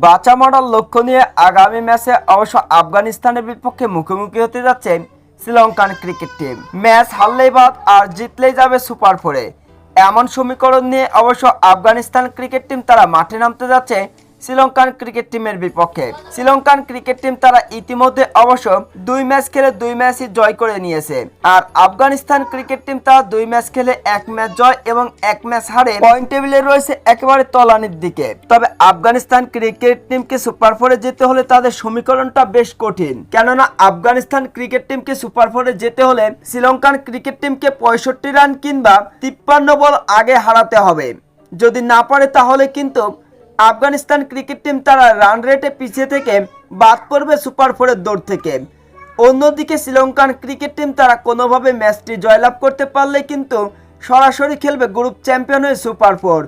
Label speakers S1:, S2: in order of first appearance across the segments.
S1: বাঁচা মরার লক্ষ্য নিয়ে আগামী ম্যাচে অবশ্য আফগানিস্তানের বিপক্ষে মুখোমুখি হতে যাচ্ছে Sri Lankan cricket team. Match হারলেই বাদ আর জিতলেই যাবে সুপার ফোরে। এমন সমীকরণ নিয়ে অবশ্য আফগানিস্তান ক্রিকেট টিম তারা মাঠে নামতে যাচ্ছে শ্রীলঙ্কান ক্রিকেট টিমের বিপক্ষে। শ্রীলঙ্কান ক্রিকেট টিম তারা ইতিমধ্যে অবশ্য দুই ম্যাচ খেলে দুই ম্যাচই জয় করে নিয়েছে। আর আফগানিস্তান ক্রিকেট টিম তারা দুই ম্যাচ খেলে এক ম্যাচ জয় এবং এক ম্যাচ হারে পয়েন্ট টেবিলে রয়েছে একেবারে তলানির দিকে। তবে আফগানিস্তান ক্রিকেট টিমকে সুপার ফোরে যেতে হলে তাদের সমীকরণটা বেশ কঠিন। কেননা আফগানিস্তান ক্রিকেট টিমকে সুপার ফোরে যেতে হলে শ্রীলঙ্কান ক্রিকেট টিমকে পঁয়ষট্টি রান কিংবা তিপ্পান্ন বল আগে হারাতে হবে। যদি না পারে তাহলে কিন্তু আফগানিস্তান ক্রিকেট টিম তারা রান রেটে পিছিয়ে থেকে বাদ পড়বে সুপার ফোরের দৌড় থেকে। অন্যদিকে শ্রীলঙ্কান ক্রিকেট টিম তারা কোনোভাবে ম্যাচটি জয়লাভ করতে পারলে কিন্তু সরাসরি খেলবে গ্রুপ চ্যাম্পিয়ন হয়ে সুপার ফোর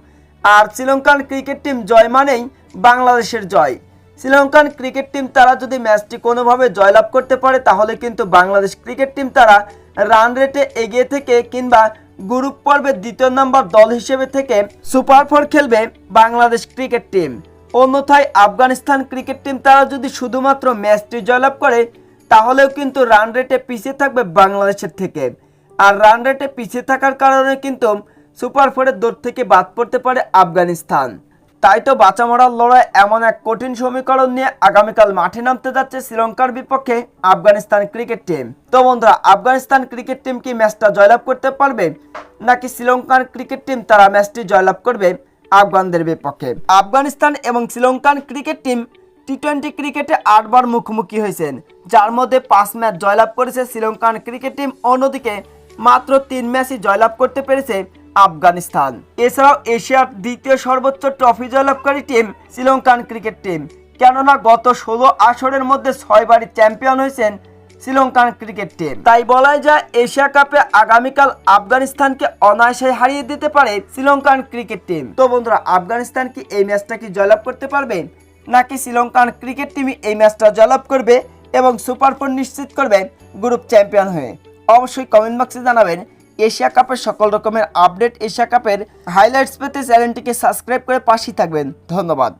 S1: আর শ্রীলঙ্কান ক্রিকেট টিম জয় মানেই বাংলাদেশের জয়। শ্রীলঙ্কান ক্রিকেট টিম তারা যদি ম্যাচটি কোনোভাবে জয়লাভ করতে পারে, তাহলে কিন্তু বাংলাদেশ ক্রিকেট টিম তারা রান রেটে এগিয়ে থেকে কিংবা গ্রুপ পর্বের দ্বিতীয় নম্বর দল হিসেবে থেকে সুপার ফোর খেলবে বাংলাদেশ ক্রিকেট টিম। অন্যথায় আফগানিস্তান ক্রিকেট টিম তারা যদি শুধুমাত্র ম্যাচটি জয়লাভ করে, তাহলেও কিন্তু রান রেটে পিছিয়ে থাকবে বাংলাদেশের থেকে। আর রান রেটে পিছিয়ে থাকার কারণে কিন্তু সুপার ফোরের দৌড় থেকে বাদ পড়তে পারে আফগানিস্তান। তাই তো বাঁচা মরার লড়াই এমন এক কঠিন সমীকরণ নিয়ে আগামীকাল মাঠে নামতে যাচ্ছে শ্রীলঙ্কার বিপক্ষে আফগানিস্তান ক্রিকেট টিম। তো বন্ধুরা, আফগানিস্তান ক্রিকেট টিম কি ম্যাচটা জয়লাভ করতে পারবে? নাকি শ্রীলঙ্কার ক্রিকেট টিম তারা ম্যাচটি জয়লাভ করবে আফগানদের বিপক্ষে? আফগানিস্তান এবং Sri Lankan cricket team T twenty ক্রিকেটে আটবার মুখোমুখি হয়েছেন। যার মধ্যে পাঁচ ম্যাচ জয়লাভ করেছে শ্রীলঙ্কান ক্রিকেট টিম। অন্যদিকে মাত্র তিন ম্যাচই জয়লাভ করতে পেরেছে আফগানিস্তান। এছাড়াও এশিয়ার দ্বিতীয় সর্বোচ্চ trophy জয়লাভকারী team Sri Lankan cricket team. কেননা গত ষোলো আসরের মধ্যে ছয়বারই চ্যাম্পিয়ন হয়েছেন শ্রীলঙ্কান ক্রিকেট টিম। তাই বলাই যায়, এশিয়া কাপে আগামীকাল আফগানিস্তানকে অনায়াসে হারিয়ে দিতে পারে শ্রীলঙ্কান ক্রিকেট টিম। তো বন্ধুরা, আফগানিস্তান কি এই ম্যাচটা কি জয়লাভ করতে পারবে? নাকি শ্রীলঙ্কান ক্রিকেট টিমই এই ম্যাচটা জয়লাভ করবে এবং সুপার ফোর নিশ্চিত করবে গ্রুপ চ্যাম্পিয়ন হয়ে? অবশ্যই কমেন্ট বক্সে জানাবেন। এশিয়া কাপের সকল রকমের আপডেট এশিয়া কাপের হাইলাইটস পেতে চ্যানেলটিকে সাবস্ক্রাইব করে পাশেই থাকবেন। ধন্যবাদ।